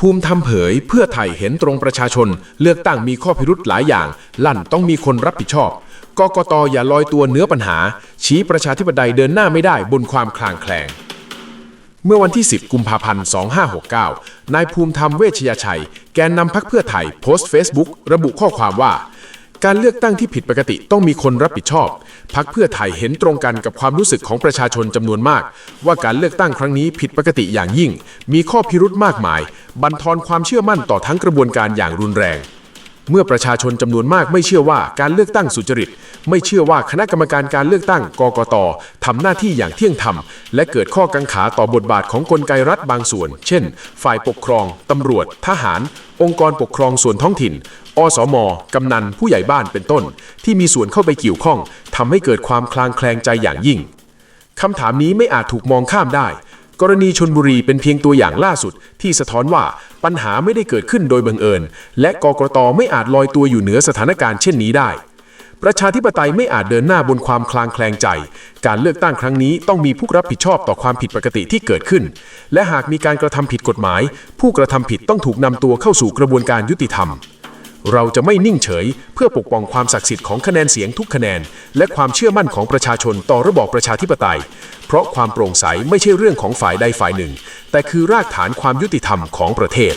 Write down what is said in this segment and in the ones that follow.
ภูมิธรรมเผยเพื่อไทยเห็นตรงประชาชน เลือกตั้งมีข้อพิรุธหลายอย่าง ลั่นต้องมีคนรับผิดชอบกกตอย่าลอยตัวเนื้อปัญหา ชี้ประชาธิปไตยเดินหน้าไม่ได้บนความคลางแคลงเมื่อวันที่ 10 กุมภาพันธ์ 2569 นายภูมิธรรมเวชยชัย แกนนำพักเพื่อไทยโพสต์เฟซบุ๊กระบุข้อความว่า การเลือกตั้งที่ผิดปกติต้องมีคนรับผิดชอบ พักเพื่อไทยเห็นตรงกันกับความรู้สึกของประชาชนจำนวนมาก ว่าการเลือกตั้งครั้งนี้ผิดปกติอย่างยิ่ง มีข้อพิรุธมากมาย บั่นทอนความเชื่อมั่นต่อทั้งกระบวนการอย่างรุนแรง เมื่อประชาชนจำนวนมากไม่เชื่อว่าการเลือกตั้งสุจริต ไม่เชื่อว่าคณะกรรมการการเลือกตั้งกกตทำหน้าที่อย่างเที่ยงธรรม และเกิดข้อกังขาต่อบทบาทของกลไกรัฐบางส่วน เช่น ฝ่ายปกครองตำรวจ ทหาร องค์กรปกครองส่วนท้องถิ่น อสม กำนัน ผู้ใหญ่บ้านเป็นต้น ที่มีส่วนเข้าไปเกี่ยวข้องทำให้เกิดความคลางแคลงใจอย่างยิ่งคำถามนี้ไม่อาจถูกมองข้ามได้ กรณีชนบุรีเป็นเพียงตัวอย่างล่าสุด ที่สะท้อนว่าปัญหาไม่ได้เกิดขึ้นโดยบังเอิญ และกกตไม่อาจลอยตัวอยู่เหนือสถานการณ์เช่นนี้ได้ ประชาธิปไตยไม่อาจเดินหน้าบนความคลางแคลงใจ การเลือกตั้งครั้งนี้ต้องมีผู้รับผิดชอบต่อความผิดปกติที่เกิดขึ้น และหากมีการกระทำผิดกฎหมาย ผู้กระทำผิดต้องถูกนำตัวเข้าสู่กระบวนการยุติธรรม เราจะไม่นิ่งเฉย เพื่อปกป้องความศักดิ์สิทธิ์ของคะแนนเสียงทุกคะแนน และความเชื่อมั่นของประชาชนต่อระบอบประชาธิปไตย เพราะความโปร่งใสไม่ใช่เรื่องของฝ่ายใดฝ่ายหนึ่ง แต่คือรากฐานความยุติธรรมของประเทศ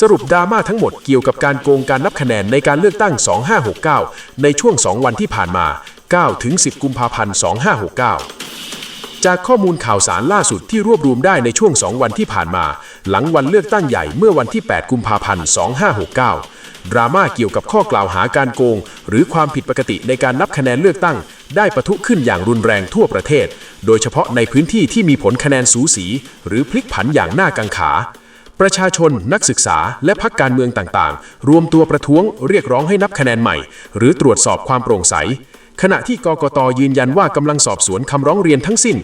สรุปดราม่าทั้งหมดเกี่ยวกับการโกงการนับคะแนนในการเลือกตั้ง 2569 ในช่วง 2 วันที่ผ่านมา9ถึง10 กุมภาพันธ์ 2569จากข้อมูลข่าวสารล่าสุดที่รวบรวมได้ในช่วง 2 วันที่ผ่านมา หลังวันเลือกตั้งใหญ่เมื่อวันที่ 8 กุมภาพันธ์ 2569 ดราม่าเกี่ยวกับข้อกล่าวหาการโกง หรือความผิดปกติในการนับคะแนนเลือกตั้ง ได้ปะทุขึ้นอย่างรุนแรงทั่วประเทศ โดยเฉพาะในพื้นที่ที่มีผลคะแนนสูสี หรือพลิกผันอย่างน่ากังขาประชาชนนักศึกษาและพักการเมืองต่างๆ รวมตัวประท้วงเรียกร้องให้นับคะแนนใหม่ หรือตรวจสอบความโปร่งใส ขณะที่กกตยืนยันว่ากำลังสอบสวนคำร้องเรียนทั้งสิ้น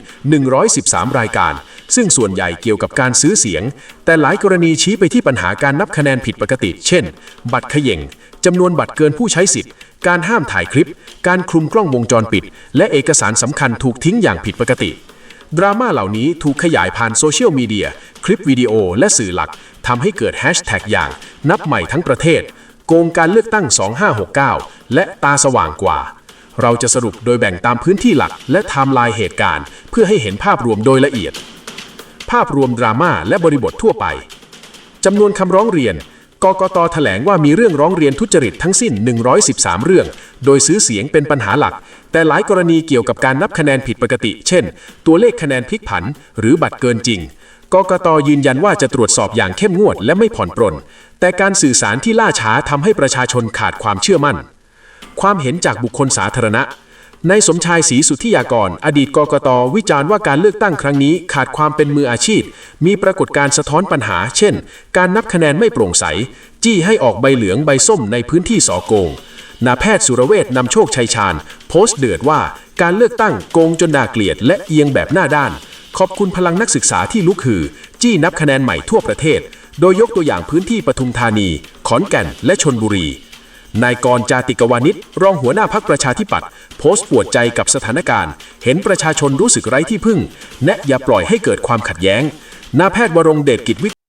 113 รายการ ซึ่งส่วนใหญ่เกี่ยวกับการซื้อเสียง แต่หลายกรณีชี้ไปที่ปัญหาการนับคะแนนผิดปกติ เช่น บัตรเขย่งจำนวนบัตรเกินผู้ใช้สิทธิ์ การห้ามถ่ายคลิป การคลุมกล้องวงจรปิด และเอกสารสำคัญถูกทิ้งอย่างผิดปกติ ดราม่าเหล่านี้ถูกขยายผ่านโซเชียลมีเดีย คลิปวิดีโอ และสื่อหลักทำให้เกิดแฮชแท็กอย่าง นับใหม่ทั้งประเทศ โกงการเลือกตั้ง 2569 และตาสว่างกว่า เราจะสรุปโดยแบ่งตามพื้นที่หลักและไทม์ไลน์เหตุการณ์ เพื่อให้เห็นภาพรวมโดยละเอียด ภาพรวมดราม่าและบริบททั่วไปจำนวนคำร้องเรียนกกตแถลงว่ามีเรื่องร้องเรียนทุจริตทั้งสิ้น 113 เรื่อง โดยซื้อเสียงเป็นปัญหาหลัก แต่หลายกรณีเกี่ยวกับการนับคะแนนผิดปกติ เช่น ตัวเลขคะแนนพลิกผัน หรือบัตรเกินจริง กกตยืนยันว่าจะตรวจสอบอย่างเข้มงวดและไม่ผ่อนปรน แต่การสื่อสารที่ล่าช้าทำให้ประชาชนขาดความเชื่อมั่น ความเห็นจากบุคคลสาธารณะนายสมชายศรีสุทธิยากร อดีตกกต วิจารณ์ว่าการเลือกตั้งครั้งนี้ขาดความเป็นมืออาชีพ มีปรากฏการณ์สะท้อนปัญหา เช่น การนับคะแนนไม่โปร่งใส จี้ให้ออกใบเหลืองใบส้มในพื้นที่สอโกงนาแพทย์สุรเวชนำโชคชัยชาญ โพสต์เดือดว่าการเลือกตั้งโกงจนน่าเกลียด และเอียงแบบหน้าด้าน ขอบคุณพลังนักศึกษาที่ลุกฮือ จี้นับคะแนนใหม่ทั่วประเทศ โดยยกตัวอย่างพื้นที่ปทุมธานี ขอนแก่น และชนบุรี นายกรจาติกวานิชรองหัวหน้าพักประชาธิปัตย์โพสต์ปวดใจกับสถานการณ์ เห็นประชาชนรู้สึกไร้ที่พึ่ง และอย่าปล่อยให้เกิดความขัดแย้งนาแพทย์วรงเดชกิจวิ